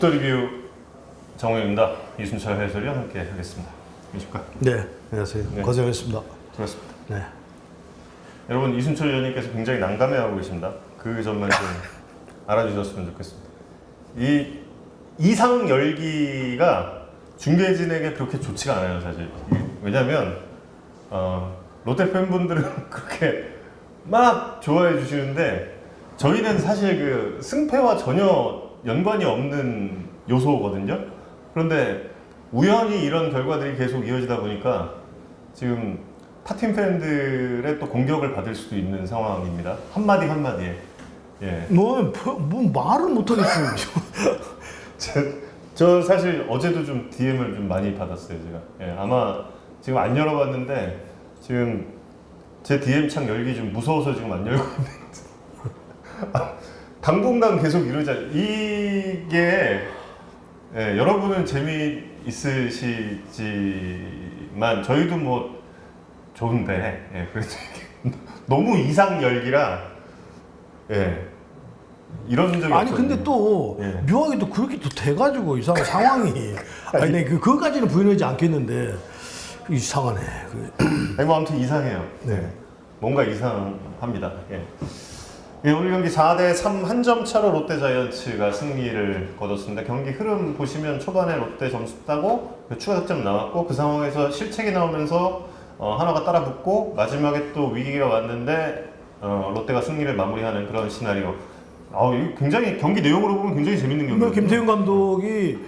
오프터 리뷰 정우입니다. 이순철 해설위원 함께 하겠습니다. 안녕하십니까? 네, 안녕하세요. 네. 고생하셨습니다. 반갑습니다. 네. 여러분 이순철 위원님께서 굉장히 난감해하고 계십니다. 그 점만 좀 알아주셨으면 좋겠습니다. 이 이상 열기가 중계진에게 그렇게 좋지가 않아요, 사실. 이- 왜냐하면 어, 롯데 팬분들은 그렇게 막 좋아해 주시는데 저희는 사실 그 승패와 전혀 연관이 없는 요소거든요. 그런데 우연히 이런 결과들이 계속 이어지다 보니까 지금 타팀 팬들의 또 공격을 받을 수도 있는 상황입니다. 한마디 한마디에. 예. 뭐, 뭐 말을 못하겠어요. 저, 저 사실 어제도 좀 DM을 좀 많이 받았어요, 제가. 예, 아마 지금 안 열어봤는데 지금 제 DM 창 열기 좀 무서워서 지금 안 열고 있는데. 아, 당분간 계속 이러자. 이게 예, 여러분은 재미 있으시지만 저희도 뭐 좋은데 예, 그래도 이게 너무 이상 열기라 예. 이런 적이 아니. 근데 또 예. 묘하게 또 그렇게 또 돼가지고 이상 상황이 아니 네, 그 그거까지는 부인하지 않겠는데 이상하네. 그, 아니 뭐 아무튼 이상해요. 네. 뭔가 이상합니다. 예. 예, 오늘 경기 4대 3 한 점 차로 롯데 자이언츠가 승리를 거뒀습니다. 경기 흐름 보시면 초반에 롯데 점수 따고 그 추가 득점 나왔고 그 상황에서 실책이 나오면서 어, 하나가 따라 붙고 마지막에 또 위기가 왔는데 어, 롯데가 승리를 마무리하는 그런 시나리오. 아, 굉장히 경기 내용으로 보면 굉장히 재밌는 뭐 경기예요. 김태훈 감독이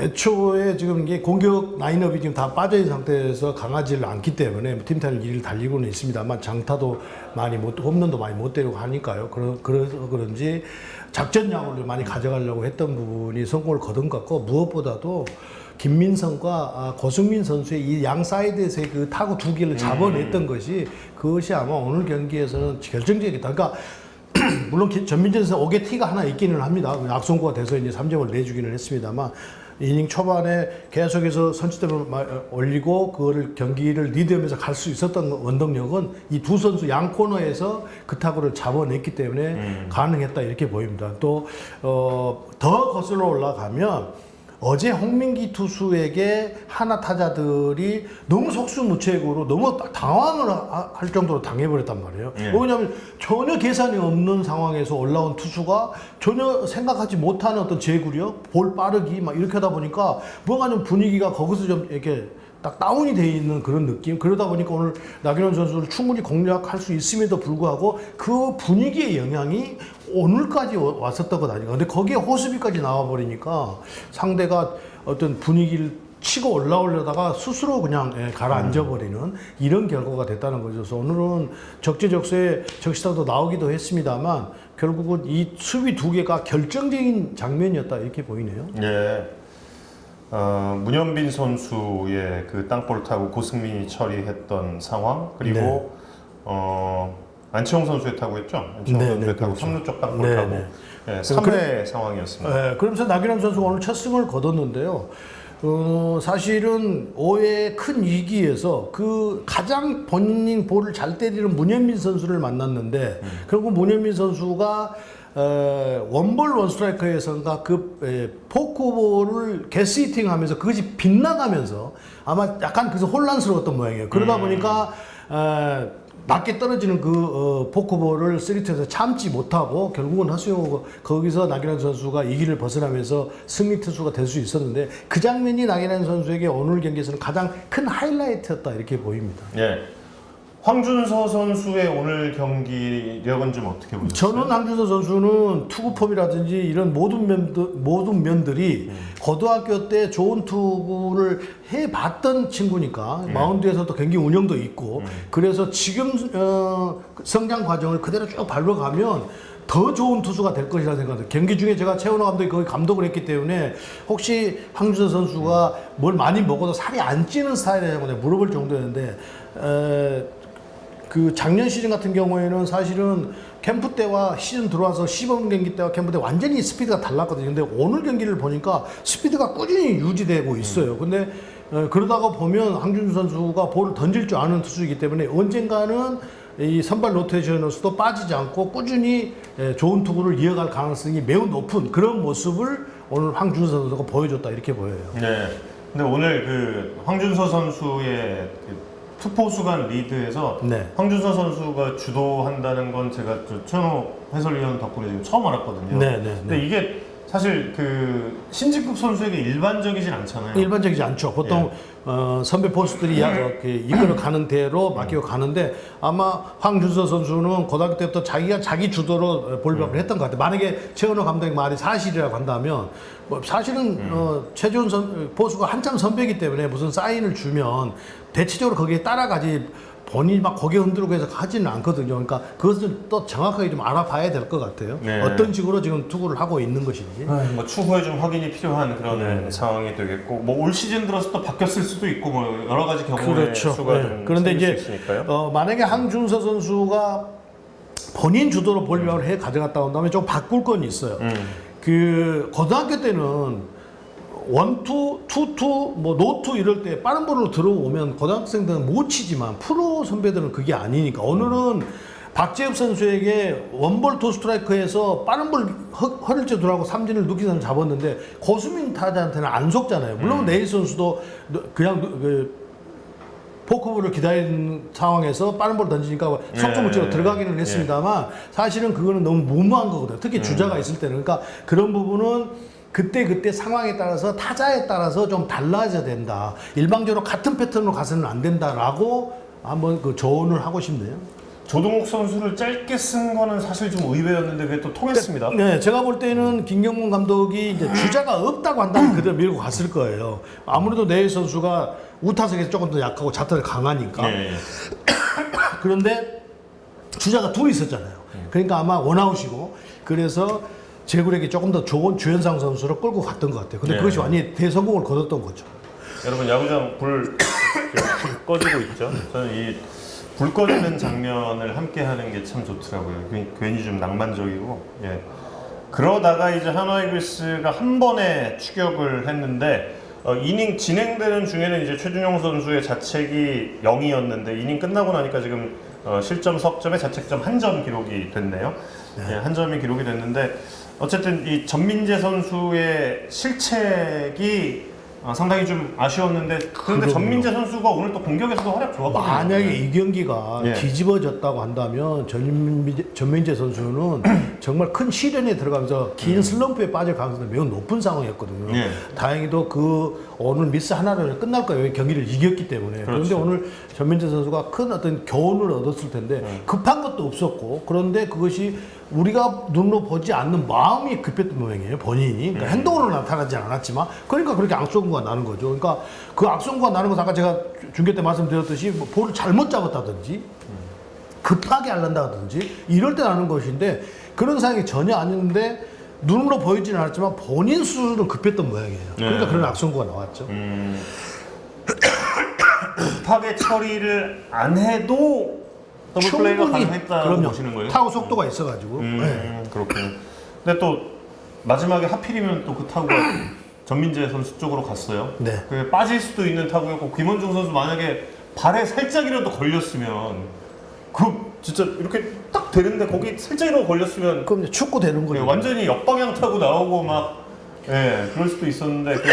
애초에 지금 이게 공격 라인업이 지금 다 빠져 있는 상태에서 강하지를 않기 때문에 팀 타를 일을 달리고는 있습니다만 장타도 많이 못 홈런도 많이 못 때리고 하니까요. 그래서 그런지 작전 야구를 많이 가져가려고 했던 부분이 성공을 거둔 것 같고 무엇보다도 김민성과 아, 고승민 선수의 이 양 사이드에서의 그 타구 두 개를 잡아냈던 것이 그것이 아마 오늘 경기에서는 결정적이다. 그러니까 물론 기- 전민준 선수 오게 티가 하나 있기는 합니다. 그 악송구가 돼서 이제 3점을 내주기는 했습니다만 이닝 초반에 계속해서 선취점을 올리고 그거를 경기를 리드하면서 갈 수 있었던 원동력은 이 두 선수 양 코너에서 그 타구를 잡아냈기 때문에 가능했다 이렇게 보입니다. 또 어, 더 거슬러 올라가면 어제 홍민기 투수에게 하나 타자들이 너무 속수무책으로 너무 당황을 하- 할 정도로 당해버렸단 말이에요. 예. 왜냐하면 전혀 계산이 없는 상황에서 올라온 투수가 전혀 생각하지 못하는 어떤 제구력, 볼 빠르기 막 이렇게 하다 보니까 뭔가 좀 분위기가 거기서 좀 이렇게 딱 다운이 돼 있는 그런 느낌. 그러다 보니까 오늘 나균원 선수를 충분히 공략할 수 있음에도 불구하고 그 분위기의 영향이 오늘까지 와- 왔었던 것 아닌가. 근데 거기에 호수비까지 나와버리니까 상대가 어떤 분위기를 치고 올라오려다가 스스로 그냥 예, 가라앉아 버리는 이런 결과가 됐다는 거죠. 그래서 오늘은 적재적소에 적시타도 나오기도 했습니다만 결국은 이 수비 두 개가 결정적인 장면이었다 이렇게 보이네요. 예. 어, 문현빈 선수의 그 땅볼 타고 고승민이 처리했던 상황 그리고 네. 어, 안치홍 선수의 타구였죠. 안치홍 네, 선수의 네, 그렇죠. 3루 쪽 땅볼 네, 타고 네. 예, 3회 상황이었습니다. 예, 그러면서 나균환 선수가 오늘 첫 승을 거뒀는데요. 어, 사실은 5회 큰 위기에서 그 가장 본인 볼을 잘 때리는 문현민 선수를 만났는데 결국 문현민 선수가 어, 원볼 원스트라이커에선가 그 에, 포크볼을 게스히팅 하면서 그것이 빗나가면서 아마 약간 그래서 혼란스러웠던 모양이에요. 그러다 보니까 어, 낮게 떨어지는 그 어, 포크볼을 쓰리트에서 참지 못하고 결국은 하수영 거기서 나기란 선수가 이 길을 벗어나면서 승리 투수가 될 수 있었는데 그 장면이 나기란 선수에게 오늘 경기에서는 가장 큰 하이라이트였다 이렇게 보입니다. 예. 황준서 선수의 오늘 경기력은 좀 어떻게 보셨어요? 저는 황준서 선수는 투구 폼이라든지 이런 모든 면들, 모든 면들이 고등학교 때 좋은 투구를 해봤던 친구니까 마운드에서도 경기 운영도 있고 그래서 지금 어, 성장 과정을 그대로 쭉 밟아가면 더 좋은 투수가 될 것이라 생각합니다. 경기 중에 제가 최원호 감독이 거기 감독을 했기 때문에 혹시 황준서 선수가 뭘 많이 먹어도 살이 안 찌는 스타일이냐고 내가 물어볼 정도였는데 에, 그 작년 시즌 같은 경우에는 사실은 캠프 때와 시즌 들어와서 시범 경기 때와 캠프 때 완전히 스피드가 달랐거든요. 근데 오늘 경기를 보니까 스피드가 꾸준히 유지되고 있어요. 근데 어, 그러다가 보면 황준수 선수가 볼을 던질 줄 아는 투수이기 때문에 언젠가는 이 선발 로테이션에서도 빠지지 않고 꾸준히 예, 좋은 투구를 이어갈 가능성이 매우 높은 그런 모습을 오늘 황준서 선수가 보여줬다 이렇게 보여요. 네. 근데 오늘 그 황준서 선수의 그 투포수간 리드에서 네. 황준서 선수가 주도한다는 건 제가 저 최현호 해설위원 덕분에 지금 처음 알았거든요. 네, 네, 근데 이게 사실 그 신직급 선수에게 일반적이진 않잖아요. 일반적이지 않죠. 보통 어, 선배 포수들이 야, 이렇게 이끌어 가는 대로 맡기고 가는데 아마 황준서 선수는 고등학교 때부터 자기가 자기 주도로 볼박을 했던 것 같아요. 만약에 최은호 감독의 말이 사실이라고 한다면 뭐 사실은 어, 최지훈 선, 포수가 한참 선배이기 때문에 무슨 사인을 주면 대체적으로 거기에 따라가지 본인이 막 고개 흔들고 해서 하지는 않거든요. 그러니까 그것을 또 정확하게 좀 알아봐야 될 것 같아요. 네. 어떤 식으로 지금 투구를 하고 있는 것인지. 뭐 추후에 좀 확인이 필요한 그런 네. 상황이 되겠고 뭐 올 시즌 들어서 또 바뀌었을 수도 있고 뭐 여러 가지 경우의 그렇죠. 수가 네. 좀 그런데 생길 이제 수 있으니까요. 어, 만약에 황준서 선수가 본인 주도로 볼병을 해 가져갔다 온다면 좀 바꿀 건 있어요. 음. 그 고등학교 때는 원투, 투투, 뭐 노투 이럴 때 빠른 볼로 들어오면 고등학생들은 못 치지만 프로 선배들은 그게 아니니까 오늘은 박재엽 선수에게 원볼 투 스트라이크에서 빠른 볼 허- 허를째 들어가고 삼진을 누기선을 잡았는데 고수민 타자한테는 안 속잖아요. 물론 네일 선수도 그냥 그 포크볼을 기다리는 상황에서 빠른 볼 던지니까 찍어 예. 들어가기는 했습니다만 사실은 그거는 너무 무모한 거거든요. 특히 주자가 있을 때는 그러니까 그런 부분은 그때 그때 상황에 따라서 타자에 따라서 좀 달라져야 된다. 일방적으로 같은 패턴으로 가서는 안 된다라고 한번 그 조언을 하고 싶네요. 조동욱 선수를 짧게 쓴 거는 사실 좀 의외였는데 그게 또 통했습니다. 네, 제가 볼 때는 김경문 감독이 이제 주자가 없다고 한다면 그대로 밀고 갔을 거예요. 아무래도 내일 선수가 우타석에서 조금 더 약하고 자타를 강하니까. 예, 예. 그런데 주자가 둘이 있었잖아요. 그러니까 아마 원아웃이고 그래서 제굴에게 조금 더 좋은 주현상 선수를 끌고 갔던 것 같아요. 근데 네. 그것이 완전히 대성공을 거뒀던 거죠. 여러분 야구장 불 꺼지고 있죠. 저는 이 불 꺼지는 장면을 함께 하는 게 참 좋더라고요. 괜히- 괜히 좀 낭만적이고. 예. 그러다가 이제 한화 이글스가 한 번에 추격을 했는데 어, 이닝 진행되는 중에는 이제 최준용 선수의 자책이 0이었는데 이닝 끝나고 나니까 지금 어, 실점 석점에 자책점 한 점 기록이 됐네요. 예, 한 점이 기록이 됐는데 어쨌든 이 전민재 선수의 실책이 어, 상당히 좀 아쉬웠는데 그런데 그럼요. 전민재 선수가 오늘 또 공격에서도 활약 좋았거든요. 만약에 이 경기가 예. 뒤집어졌다고 한다면 전민재, 전민재 선수는 정말 큰 시련에 들어가면서 긴 슬럼프에 빠질 가능성이 매우 높은 상황이었거든요. 음. 예. 다행히도 그 오늘 미스 하나를 끝날 거예요. 경기를 이겼기 때문에. 그런데 그렇죠. 오늘 전민재 선수가 큰 어떤 교훈을 얻었을 텐데 네. 급한 것도 없었고 그런데 그것이 우리가 눈으로 보지 않는 마음이 급했던 모양이에요. 본인이. 그러니까 네. 행동으로 나타나지 않았지만 그러니까 그렇게 악성구가 나는 거죠. 그러니까 그 악성구가 나는 건 아까 제가 중계 때 말씀드렸듯이 뭐 볼을 잘못 잡았다든지 급하게 알란다든지 이럴 때 나는 것인데 그런 상황이 전혀 아니었는데 눈으로 보이지는 않았지만 본인 스스로는 급했던 모양이에요. 그러니까 네. 그런 악성구가 나왔죠. 음, 급하게 처리를 안 해도 더블 플레이가 가능했다고 그럼요. 보시는 거예요? 타고 속도가 있어가지고. 음, 네. 그렇군요. 근데 또 마지막에 하필이면 또 그 타구가 전민재 선수 쪽으로 갔어요. 네. 그게 빠질 수도 있는 타구였고 김원중 선수 만약에 발에 살짝이라도 걸렸으면 그 진짜 이렇게 딱 되는데 거기 살짝이라도 걸렸으면 그럼 이제 축구 되는 예, 거예요. 완전히 역방향 타고 나오고 막 예, 그럴 수도 있었는데 그게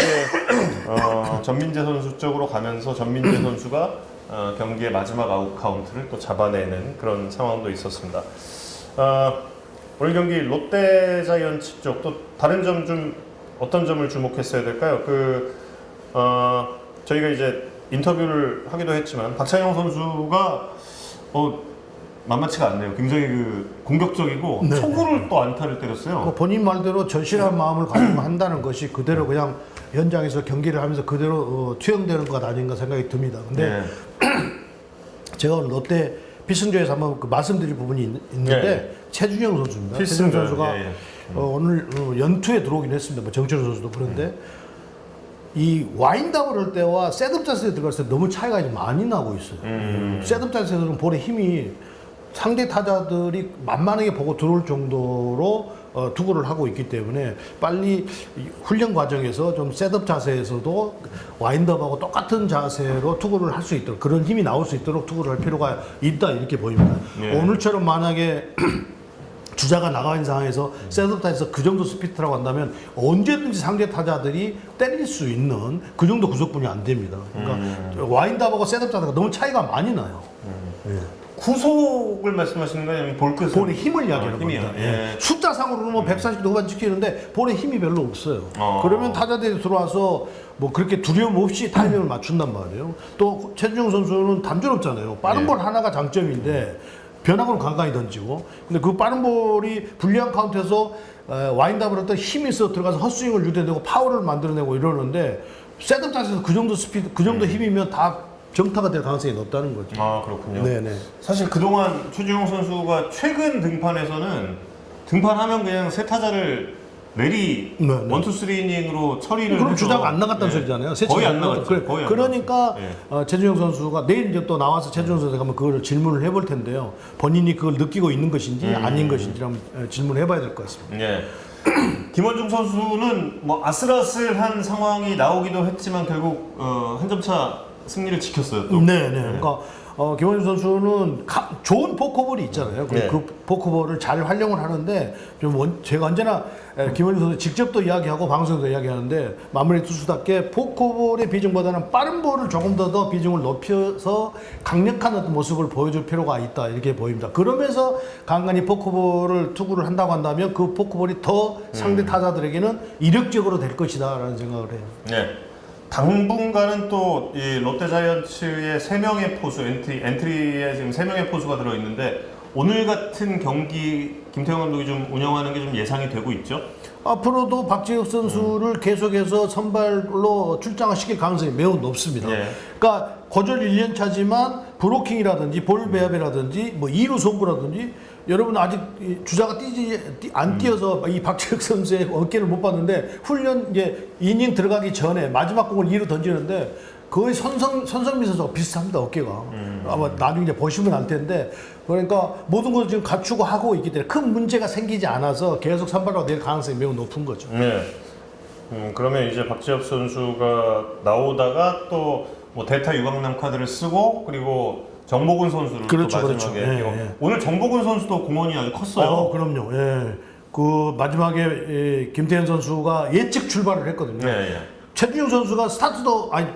어, 전민재 선수 쪽으로 가면서 전민재 선수가 어, 경기의 마지막 아웃 카운트를 또 잡아내는 그런 상황도 있었습니다. 어, 오늘 경기 롯데 자이언츠 쪽 또 다른 점 좀 어떤 점을 주목했어야 될까요? 그 어, 저희가 이제 인터뷰를 하기도 했지만 박찬영 선수가 어, 만만치가 않네요. 굉장히 그 공격적이고 네. 초구를 또 안타를 때렸어요. 뭐 본인 말대로 절실한 마음을 가지고 한다는 것이 그대로 그냥 현장에서 경기를 하면서 그대로 어, 투영되는 것 아닌가 생각이 듭니다. 근데 네. 제가 오늘 롯데 필승조에서 한번 그 말씀드릴 부분이 있, 는데 네. 최준영 선수입니다. 최준영 선수가 예, 예. 어, 오늘 어, 연투에 들어오긴 했습니다. 뭐 정철 선수도 그런데 이 와인답을 할 때와 셋업 자세에 들어갔을 때 너무 차이가 좀 많이 나고 있어요. 음. 셋업 자세에서는 볼의 힘이 상대 타자들이 만만하게 보고 들어올 정도로 어, 투구를 하고 있기 때문에 빨리 이 훈련 과정에서 좀 셋업 자세에서도 와인드업하고 똑같은 자세로 투구를 할 수 있도록 그런 힘이 나올 수 있도록 투구를 할 필요가 있다 이렇게 보입니다. 예. 오늘처럼 만약에 주자가 나가 있는 상황에서 셋업 타에서 그 정도 스피드라고 한다면 언제든지 상대 타자들이 때릴 수 있는 그 정도 구속분이 안 됩니다. 그러니까 와인드업하고 셋업 자세가 너무 차이가 많이 나요. 예. 구속을 말씀하시는 거예요? 아니면 볼? 볼의 힘을 이야기하는 아, 힘이요? 겁니다. 예. 예. 숫자상으로는 뭐 140도 후반 지키는데 볼의 힘이 별로 없어요. 어. 그러면 타자들이 들어와서 뭐 그렇게 두려움 없이 타이밍을 맞춘단 말이에요. 또 최준용 선수는 단조롭잖아요. 빠른 예. 볼 하나가 장점인데 변화구는 간간히 던지고 근데 그 빠른 볼이 불리한 카운트에서 어, 와인드업을 할때 힘이 있어 들어가서 헛스윙을 유도내고 파워를 만들어내고 이러는데 셋업 자세에서 그 정도 스피드 그 정도 힘이면 다 정타가 될 가능성이 높다는 거죠. 아 그렇군요. 네네. 사실 그동안 최준용 선수가 최근 등판에서는 등판하면 그냥 세 타자를 내리 네, 네. 원투 쓰리 이닝으로 처리를 그럼 해서 주자가 안 나갔다는 예. 소리잖아요. 새 거의 안 나갔죠. 그래, 거의 안 그러니까 나갔죠. 예. 어, 최준영 선수가 내일 이제 또 나와서 최준영 선수가 한번 그걸 질문을 해볼 텐데요. 본인이 그걸 느끼고 있는 것인지 음. 아닌 것인지 한번 어, 질문을 해봐야 될 것 같습니다. 예. 김원중 선수는 뭐 아슬아슬한 상황이 나오기도 했지만 결국 어, 한 점차 승리를 지켰어요. 또. 네, 네. 그러니까 어, 김원준 선수는 가- 좋은 포커볼이 있잖아요. 그, 네. 그 포커볼을 잘 활용을 하는데 좀 원- 제가 언제나 에, 김원준 선수 직접도 이야기하고 방송에서 이야기하는데 마무리 투수답게 포커볼의 비중보다는 빠른 볼을 조금 더 더 비중을 높여서 강력한 어떤 모습을 보여줄 필요가 있다 이렇게 보입니다. 그러면서 간간히 포커볼을 투구를 한다고 한다면 그 포커볼이 더 상대 음. 타자들에게는 이력적으로 될 것이다라는 생각을 해요. 네. 당분간은 또 이 롯데 자이언츠의 세 명의 포수 엔트리 엔트리에 지금 세 명의 포수가 들어 있는데 오늘 같은 경기 김태형 감독이 좀 운영하는 게 좀 예상이 되고 있죠. 앞으로도 박재혁 선수를 계속해서 선발로 출장을 시킬 가능성이 매우 높습니다. 예. 그러니까 고졸 1년 차지만 브로킹이라든지 볼 배합이라든지 뭐 2루 송구라든지 여러분 아직 이 주자가 뛰지 뛰- 안 뛰어서 이 박재혁 선수의 어깨를 못 봤는데 훈련 이제 이닝 들어가기 전에 마지막 공을 2루 던지는데 거의 선성 선성민 선수와 비슷합니다 어깨가 아마 나중에 이제 보시면 알 텐데 그러니까 모든 것을 지금 갖추고 하고 있기 때문에 큰 문제가 생기지 않아서 계속 선발로 낼 가능성이 매우 높은 거죠. 네. 음, 그러면 이제 박지엽 선수가 나오다가 또 뭐 대타 유강남 카드를 쓰고 그리고 정보근 선수를 그렇죠, 또 그렇죠. 마지막에 예, 띄워. 예. 오늘 정보근 선수도 공헌이 아주 컸어요. 어, 그럼요. 예. 그 마지막에 예, 김태현 선수가 예측 출발을 했거든요. 네, 예. 최준용 선수가 스타트도 아니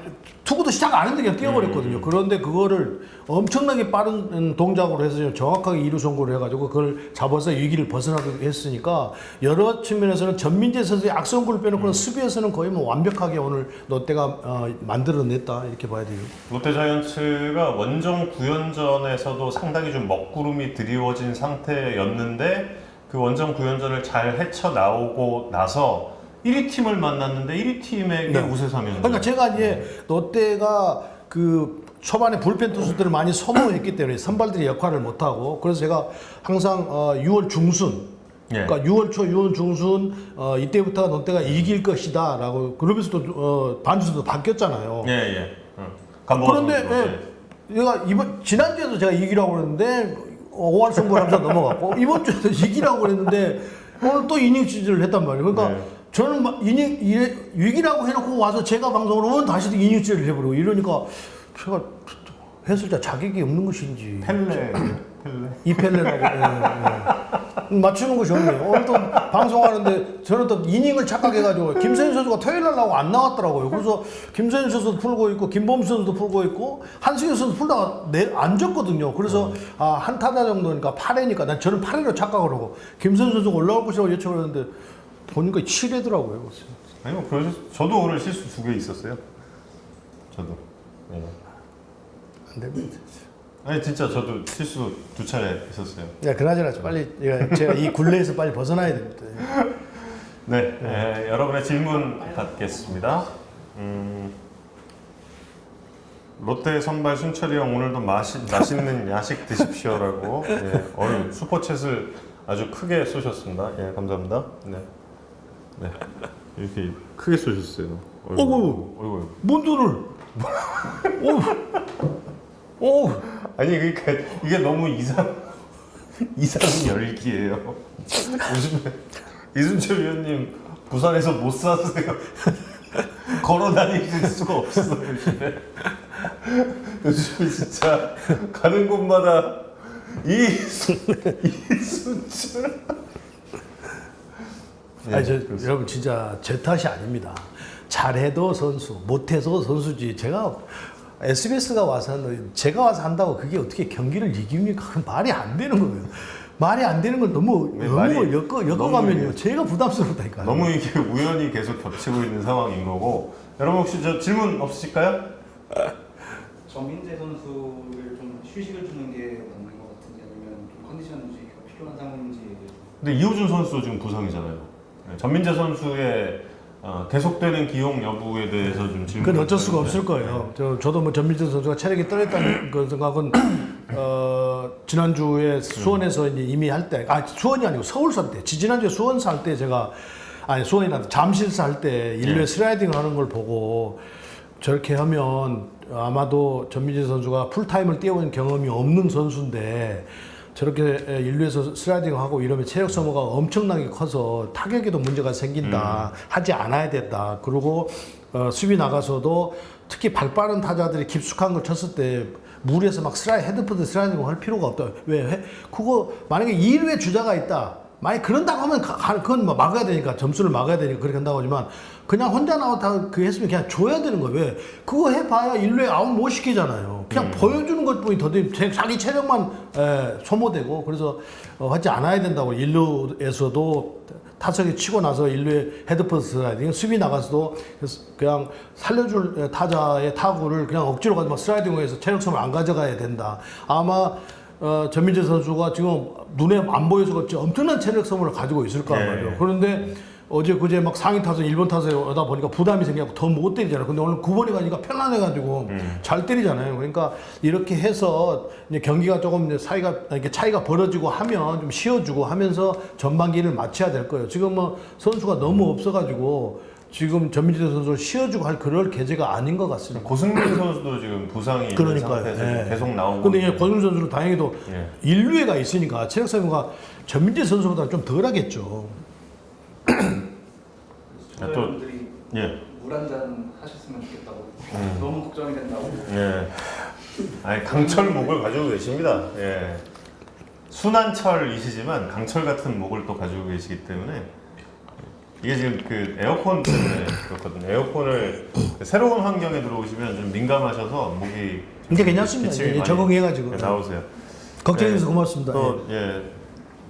투구도 시작 안 했는데 그냥 뛰어버렸거든요. 음. 그런데 그거를 엄청나게 빠른 동작으로 해서 정확하게 이루 송구를 해가지고 그걸 잡아서 위기를 벗어나게 했으니까 여러 측면에서는 전민재 선수의 악성구를 빼놓고는 수비에서는 거의 뭐 완벽하게 오늘 롯데가 어, 만들어냈다 이렇게 봐야 돼요. 롯데 자이언츠가 원정 9연전에서도 상당히 좀 먹구름이 드리워진 상태였는데 그 원정 9연전을 잘 헤쳐 나오고 나서 1위 팀을 만났는데 1위 팀에게 네. 우세사면 그러니까 제가 이제 롯데가 그 초반에 불펜 투수들을 많이 소모했기 때문에 선발들이 역할을 못하고 그래서 제가 항상 어, 6월 중순 예. 그러니까 6월 초, 6월 중순 어, 이때부터 롯데가 이길 것이다라고 그러면서 또 어, 반주도 바뀌었잖아요. 예, 예. 응. 그런데 예, 얘가 이번 지난주에도 제가 이기라고 그랬는데 5할 승부를 하면서 넘어갔고 이번 주에도 이기라고 그랬는데 오늘 또 이닝 시즌을 했단 말이에요. 그러니까 네. 저는 막 이닝 이래, 위기라고 해놓고 와서 제가 방송을 하면 다시 이닝 시즌을 해버리고 이러니까 제가 해설자 자격이 없는 것인지 펠레 펠레 이 펠레라고 예, 예. 맞추는 것이 없네요. 오늘 또 방송하는데 저는 또 이닝을 착각해가지고 김선희 선수가 토요일 날 나오고 안 나왔더라고요. 그래서 김선희 선수도 풀고 있고 김범수 선수도 풀고 있고 한승현 선수 풀다가 내, 안 졌거든요. 그래서 아, 한 타자 정도니까 8회니까 난 저는 8회로 착각을 하고 김선희 선수가 올라올 것이라고 예측을 했는데 보니까 7회더라고요. 아니 뭐 그러셨 저도 오늘 실수 두 개 있었어요. 저도. 예. 안 됩니다. 아니 진짜 저도 실수 두 차례 있었어요. 야, 그나저나 빨리 예, 제가 이 굴레에서 빨리 벗어나야 됩니다. 네, 예, 여러분의 질문 받겠습니다. 음, 롯데 선발 순철이 형 오늘도 마시, 맛있는 야식 드십시오라고 예, 어유 슈퍼챗을 아주 크게 쏘셨습니다. 예, 감사합니다. 네, 네 이렇게 크게 쏘셨어요. 어구. 어이구. 뭔 돈을? 오, 오, 아니 그러니까 이게 너무 이상 이상 열기예요. 요즘에 이순철 위원님 부산에서 못 사세요. 걸어 다니실 수가 없어 요즘에. 요즘 진짜 가는 곳마다 이순 이순철. 아니, 저, 네. 여러분 진짜 제 탓이 아닙니다. 잘해도 선수, 못해도 선수지. 제가 SBS가 와서 제가 와서 한다고 그게 어떻게 경기를 이깁니까? 그건 말이 안 되는 거예요. 말이 안 되는 걸 너무 네, 너무 엮어 엮어가면요. 제가 부담스럽다니까요. 너무 이게 우연히 계속 겹치고 있는 상황인 거고. 여러분 혹시 저 질문 없으실까요? 정민재 선수를 좀 휴식을 주는 게 맞는 것 같은지 아니면 좀 컨디션 유지가 필요한 상황인지에 대해서 근데 이호준 선수 지금 부상이잖아요. 네, 전민재 선수의 어, 계속되는 기용 여부에 대해서 좀 질문. 그건 어쩔 수가 없을 거예요. 저, 저도 뭐 전민재 선수가 체력이 떨어졌다는 그 생각은 어, 지난주에 수원에서 이제 이미 할 때, 아 수원이 아니고 서울서 할 때, 지지난주에 수원서 할때 제가 아니 수원이나 잠실서 할때 일루에 네. 슬라이딩을 하는 걸 보고 저렇게 하면 아마도 전민재 선수가 풀타임을 뛰어본 경험이 없는 선수인데 저렇게 인류에서 슬라이딩하고 이러면 체력 소모가 엄청나게 커서 타격에도 문제가 생긴다. 하지 않아야 된다. 그리고 어, 수비 나가서도 특히 발 빠른 타자들이 깊숙한 걸 쳤을 때 물에서 막 슬라이 헤드푸드 슬라이딩 할 필요가 없다. 왜? 해? 그거 만약에 2루에 주자가 있다. 만약 그런다고 하면 그건 뭐 막아야 되니까 점수를 막아야 되니까 그렇게 한다고 하지만 그냥 혼자 나왔다 그 했으면 그냥 줘야 되는 거예요. 왜? 그거 해봐야 일루에 아웃 못 시키잖아요. 그냥 보여주는 것뿐이 더디 자기 체력만 에, 소모되고 그래서 어, 하지 않아야 된다고 일루에서도 타석에 치고 나서 일루에 헤드퍼스 슬라이딩 수비 나가서도 그냥 살려줄 타자의 타구를 그냥 억지로 가지고 막 슬라이딩해서 체력 소모를 안 가져가야 된다. 아마 어, 전민재 선수가 지금 눈에 안 보여서 그렇지 엄청난 체력 소모를 가지고 있을 거란 예. 말이에요. 그런데 어제 그제 막 상위 타석 1번 타석에 오다 보니까 부담이 생겨서 더 못 때리잖아요. 근데 오늘 9번에 가니까 편안해가지고 잘 때리잖아요. 그러니까 이렇게 해서 이제 경기가 조금 이제 사이가 이렇게 차이가 벌어지고 하면 좀 쉬어주고 하면서 전반기를 마쳐야 될 거예요. 지금 뭐 선수가 너무 없어가지고 지금 전민재 선수를 쉬어주고 할 그럴 계제가 아닌 것 같습니다. 고승민 선수도 지금 부상이 있는 그러니까요. 상태에서 예. 계속 나오고. 근데 이제. 권순 선수는 다행히도 예. 인류애가 있으니까 체력 소모가 전민재 선수보다 좀 덜하겠죠. 아, 또- 예. 물 한 잔 하셨으면 좋겠다고 음. 너무 걱정이 된다고 예. 아니 강철 목을 가지고 계십니다. 예. 순한 철이시지만 강철 같은 목을 또 가지고 계시기 때문에 이게 지금 그 에어컨 때문에 그렇거든요. 에어컨을 새로운 환경에 들어오시면 좀 민감하셔서 목이 이제 괜찮습니다. 기침이 이제 많이 적응해가지고 나오세요. 걱정해서 네. 고맙습니다. 또 예.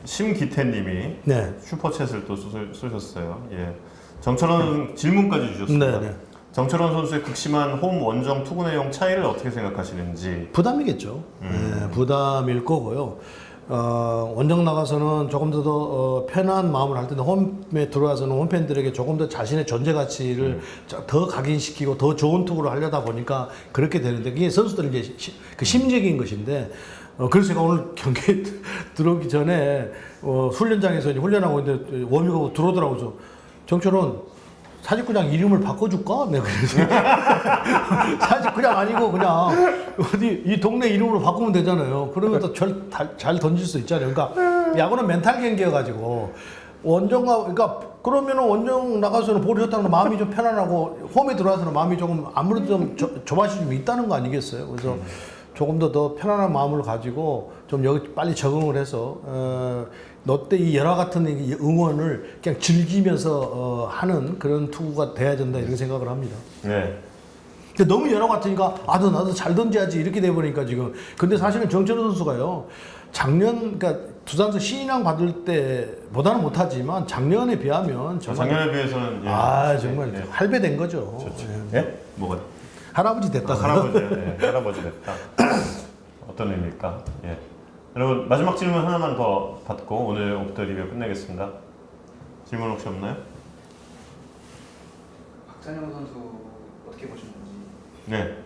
심기태님이 네. 슈퍼챗을 또 쏘- 쏘셨어요. 예. 정철원 질문까지 주셨습니다. 네, 네. 정철원 선수의 극심한 홈 원정 투구 내용 차이를 어떻게 생각하시는지. 부담이겠죠. 음. 네, 부담일 거고요. 어, 원정 나가서는 조금 더, 더 어, 편한 마음을 할 텐데 홈에 들어와서는 홈팬들에게 조금 더 자신의 존재 가치를 음. 자- 더 각인시키고 더 좋은 투구를 하려다 보니까 그렇게 되는데 그게 선수들 이제 시- 그 심적인 것인데 어, 그래서 제가 오늘 경기에 들어오기 전에 어, 훈련장에서 이제 훈련하고 있는데 워밍업 들어오더라고요. 그래서 정철원 사직구장 이름을 바꿔줄까? 내가 그래서 사직구장 아니고 그냥 어디 이 동네 이름으로 바꾸면 되잖아요. 그러면 또잘 던질 수 있잖아요. 그러니까 야구는 멘탈 경기여가지고 원정가 그러니까 그러면은 원정 나가서는 볼이 졌다는 마음이 좀 편안하고 홈에 들어와서는 마음이 조금 아무래도 좀 조- 조바심이 좀 있다는 거 아니겠어요? 그래서 조금 더 더 편안한 마음을 가지고 좀 여기 빨리 적응을 해서 어, 롯데 이 열화 같은 이 응원을 그냥 즐기면서 어, 하는 그런 투구가 돼야 된다 이렇게 생각을 합니다. 네. 근데 너무 열화 같으니까 아도 나도 잘 던져야지 이렇게 돼 버리니까 지금 근데 사실은 정철호 선수가요 작년 그러니까 두산에서 신인왕 받을 때보다는 못하지만 작년에 비하면 저 정말 작년에 비해서는 예. 아 정말 예. 할배된 거죠. 좋죠. 예. 예? 뭐가? 할아버지 됐다. 아, 할아버지, 예. 할아버지 됐다. 어떤 의미일까? 예. 여러분 마지막 질문 하나만 더 받고 오늘 오프더 리뷰 끝내겠습니다. 질문 혹시 없나요? 박찬영 선수 어떻게 보시는지 네.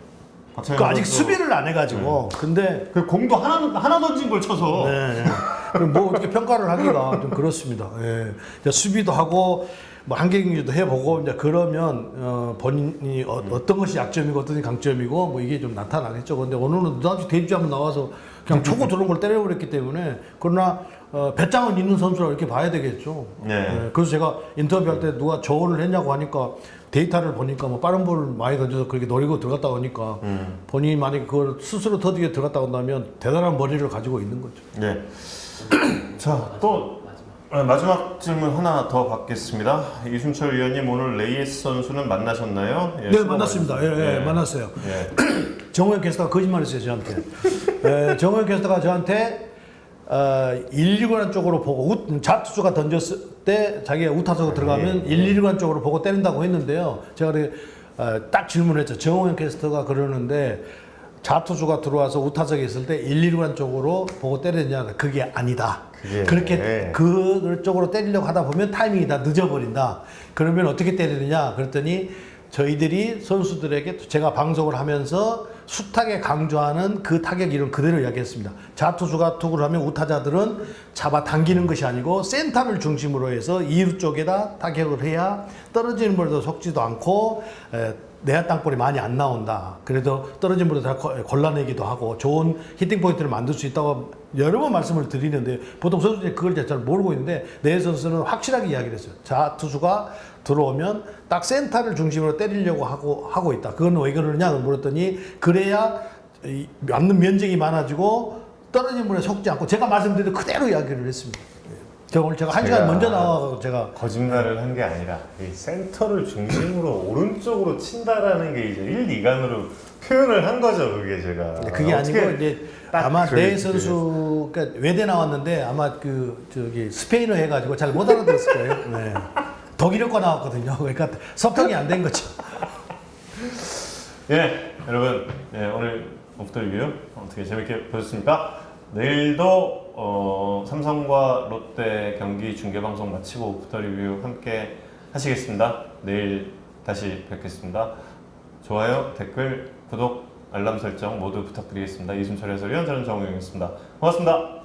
박찬영 그 아직 선수. 수비를 안 해가지고 근데 그 공도 하나 하나 던진 걸 쳐서 네. 그럼 뭐 어떻게 평가를 하기가 좀 그렇습니다. 예. 이제 수비도 하고 뭐 한경기도 해보고 이제 그러면 어, 본인이 어, 떤 것이 약점이고 어떤 게 강점이고 뭐 이게 좀 나타나겠죠. 근데 오늘은 느닷없이 대입지 한번 나와서 그냥 초고 들어온 걸 때려버렸기 때문에 그러나 어, 배짱은 있는 선수라 이렇게 봐야 되겠죠. 네. 예, 그래서 제가 인터뷰할 때 누가 저울을 했냐고 하니까 데이터를 보니까 뭐 빠른 볼을 많이 던져서 그렇게 노리고 들어갔다 오니까 음. 본인이 만약에 그걸 스스로 터지게 들어갔다 온다면 대단한 머리를 가지고 있는 거죠. 네. 자, 또 아, 마지막 질문 하나 더 받겠습니다. 이순철 위원님 오늘 레이스 선수는 만나셨나요? 예, 네, 수고 만났습니다. 예, 많으셨습니다. 예, 만났어요. 예. 정호영 캐스터가 거짓말했어요 저한테. 에, 정호영 캐스터가 저한테 어, 119관 쪽으로 보고 우, 자투수가 던졌을 때 자기가 우타석으로 들어가면 119관 쪽으로 보고 때린다고 했는데요. 제가 그렇게, 어, 딱 질문했죠. 정호영 캐스터가 그러는데 자투수가 들어와서 우타석에 있을 때 119관 쪽으로 보고 때리느냐 그게 아니다. 그게, 그렇게 네. 그 쪽으로 때리려고 하다 보면 타이밍이 다 늦어버린다. 그러면 어떻게 때리느냐? 그랬더니 저희들이 선수들에게 제가 방송을 하면서 숱하게 강조하는 그 타격 이론 그대로 이야기했습니다. 자투수가 투구를 하면 우타자들은 잡아 당기는 것이 아니고 센터를 중심으로 해서 2루 쪽에다 타격을 해야 떨어지는 볼도 속지도 않고 에, 내야 땅볼이 많이 안 나온다. 그래도 떨어진 볼을 다 거- 골라내기도 하고 좋은 히팅 포인트를 만들 수 있다고 여러 번 말씀을 드리는데 보통 선수들이 그걸 잘 모르고 있는데 내 선수는 확실하게 이야기를 했어요. 자 투수가 들어오면 딱 센터를 중심으로 때리려고 하고 하고 있다. 그건 왜 그러느냐 물었더니 그래야 이 맞는 면적이 많아지고 떨어진 볼에 속지 않고 제가 말씀드린 대로 그대로 이야기를 했습니다. 예. 제가 오늘 제가 한 시간 제가- 먼저 나와서 제가 거짓말을 한 게 아니라 이 센터를 중심으로 오른쪽으로 친다라는 게 이제 1, 2간으로 표현을 한 거죠, 그게 제가. 근데 그게 어떻게 아니고 이제 딱 아마 그- 내 선수 그러니까 외대 나왔는데 아마 그 저기 스페인어 해가지고 잘 못 알아들었을 거예요. 네. 독일어과 나왔거든요. 그러니까 섭통이 안 된 거죠. 예, 여러분, 예, 오늘 오프터 리뷰 어떻게 재밌게 보셨습니까? 내일도 어, 삼성과 롯데 경기 중계 방송 마치고 오프터 리뷰 함께 하시겠습니다. 내일 다시 뵙겠습니다. 좋아요, 댓글, 구독, 알람 설정 모두 부탁드리겠습니다. 이순철 해설위원 저는 정우영이었습니다. 고맙습니다.